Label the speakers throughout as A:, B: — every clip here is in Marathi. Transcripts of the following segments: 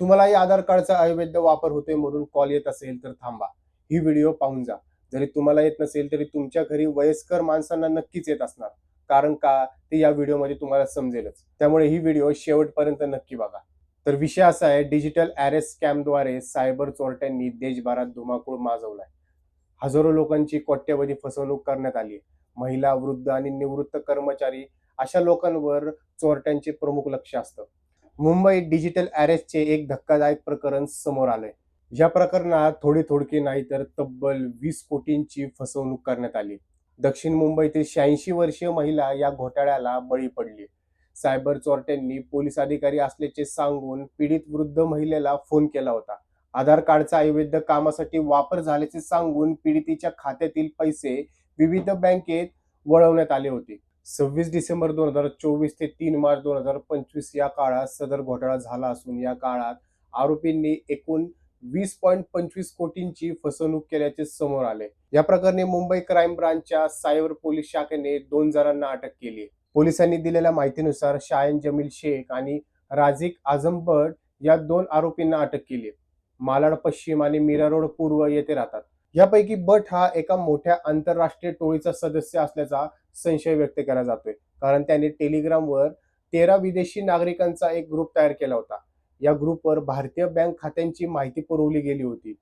A: तुम्हालाही आधार कार्डचा अवैध वापर होतोय म्हणून कॉल येत असेल तर थांबा. ही व्हिडिओ पाहून जा. जरी तुम्हाला येत नसेल तरी तुमच्या घरी वयस्कर माणसांना नक्कीच येत असणार. कारण का? ते या व्हिडिओमध्ये तुम्हाला समजेलच. त्यामुळे ही व्हिडिओ शेवटपर्यंत नक्की बघा. तर विषय असा आहे डिजिटल अरेस्ट स्कॅमद्वारे सायबर चोरट्यांनी देशभरात धुमाकूळ माजवलाय. हजारो लोकांची कोट्यवधी फसवणूक करण्यात आली महिला वृद्ध आणि निवृत्त कर्मचारी अशा लोकांवर चोरट्यांचे प्रमुख लक्ष असतं. मुंबईत डिजिटल अरेस्टचे एक धक्कादायक प्रकरण समोर आलंय. या प्रकरणात थोडी थोडकी नाही तर तब्बल वीस कोटींची फसवणूक करण्यात आली. दक्षिण मुंबईतील शहाऐंशी वर्षीय महिला या घोटाळ्याला बळी पडली. सायबर चोरट्यांनी पोलीस अधिकारी असल्याचे सांगून पीडित वृद्ध महिलेला फोन केला होता. आधार कार्डचा अवैध कामासाठी वापर झाल्याचे सांगून पीडितीच्या खात्यातील पैसे विविध बँकेत वळवण्यात आले होते. सव्वीस डिसेंबर दोन हजार चोवीस ते तीन मार्च दोन हजार पंचवीस या काळात सदर घोटाळा झाला असून या काळात आरोपींनी एकूण वीस पॉईंट पंचवीस कोटींची फसवणूक केल्याचे समोर आले. या प्रकरणी मुंबई क्राईम ब्रांचच्या सायबर पोलीस शाखेने दोन जणांना अटक केली. पोलिसांनी दिलेल्या माहितीनुसार शायन जमील शेख आणि राजिक आझम भट या दोन आरोपींना अटक केली. मालाड पश्चिम आणि मीरा रोड पूर्व येथे राहतात. यापैकी बट हा एका मोठ्या आंतरराष्ट्रीय टोळीचा सदस्य असल्याचा संशय व्यक्त केला जातोय. कारण त्याने टेलिग्रामवर तेरा विदेशी नागरिकांचा एक ग्रुप तयार केला होता. या ग्रुपवर भारतीय बँक खात्यांची माहिती पुरवली गेली होती.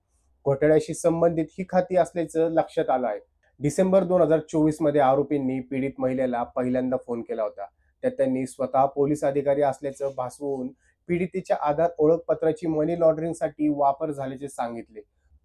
A: घोटाळ्याशी संबंधित ही खाती असल्याचं लक्षात आलं आहे. डिसेंबर दोन हजार चोवीसमध्ये आरोपींनी पीडित महिलेला पहिल्यांदा फोन केला होता. त्यात त्यांनी स्वतः पोलीस अधिकारी असल्याचं भासवून पीडितेच्या आधार ओळखपत्राची मनी लॉन्ड्रिंगसाठी वापर झाल्याचे सांगितले.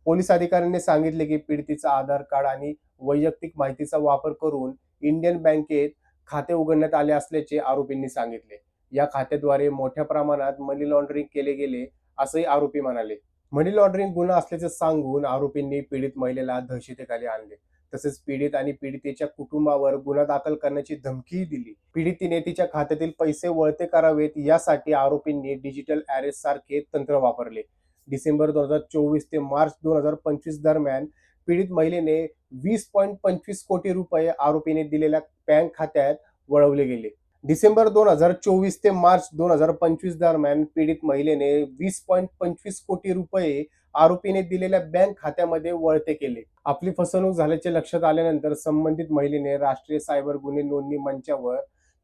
A: पोलीस अधिकाऱ्यांनी सांगितले की पीडितीचा आधार कार्ड आणि वैयक्तिक माहितीचा वापर करून इंडियन बँकेत खाते उघडण्यात आले असल्याचे आरोपींनी सांगितले. या खात्याद्वारे मोठ्या प्रमाणात मनी लॉन्ड्रिंग केले गेले असंही आरोपी म्हणाले. मनी लॉन्ड्रिंग गुन्हा असल्याचे सांगून आरोपींनी पीडित महिलेला दहशतीखाली आणले. तसेच पीडित आणि पीडितेच्या कुटुंबावर गुन्हा दाखल करण्याची धमकीही दिली. पीडितीने तिच्या खात्यातील पैसे वळते करावेत यासाठी आरोपींनी डिजिटल अरेस्ट सारखे तंत्र वापरले. डिसेंबर दोन हजार चोवीस ते मार्च दोन हजार पंचवीस दरम्यान पीडित महिलेने वीस पॉईंट पंचवीस कोटी रुपये आरोपीने दिलेल्या बँक खात्यात वळवले गेले. डिसेंबर दोन हजार चोवीस ते मार्च दोन हजार पंचवीस दरम्यान पीडित महिलेने वीस पॉईंट पंचवीस कोटी रुपये आरोपीने दिलेल्या बँक खात्यामध्ये वळते केले. आपली फसवणूक झाल्याचे लक्षात आल्यानंतर संबंधित महिलेने राष्ट्रीय सायबर गुन्हे नोंदणी मंचावर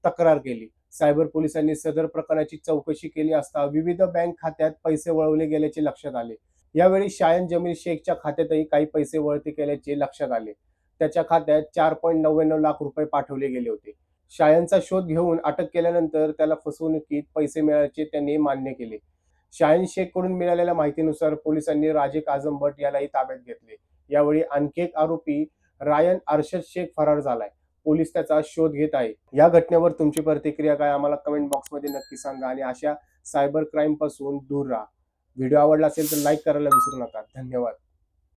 A: तक्रार केली. सायबर पोलिसांनी सदर प्रकरणाची चौकशी केली असता विविध बँक खात्यात पैसे वळवले गेल्याचे लक्षात आले. यावेळी शायन जमील शेखच्या खात्यातही काही पैसे वळते केल्याचे लक्षात आले. त्याच्या खात्यात चार पॉईंट नव्याण्णव लाख रुपये पाठवले गेले होते. शायनचा शोध घेऊन अटक केल्यानंतर त्याला फसवणुकीत पैसे मिळाल्याचे त्यांनी मान्य केले. शायन शेखकडून मिळालेल्या माहितीनुसार पोलिसांनी राजेक आझम भट यालाही ताब्यात घेतले. यावेळी आणखी एक आरोपी रायन अर्शद शेख फरार झालाय. पोलीस त्याचा शोध घेत आहे. या घटनेवर तुमची प्रतिक्रिया काय? आम्हाला कमेंट बॉक्समध्ये नक्की सांगा आणि अशा सायबर क्राईमपासून दूर राहा. व्हिडिओ आवडला असेल तर लाईक करायला विसरू नका. धन्यवाद.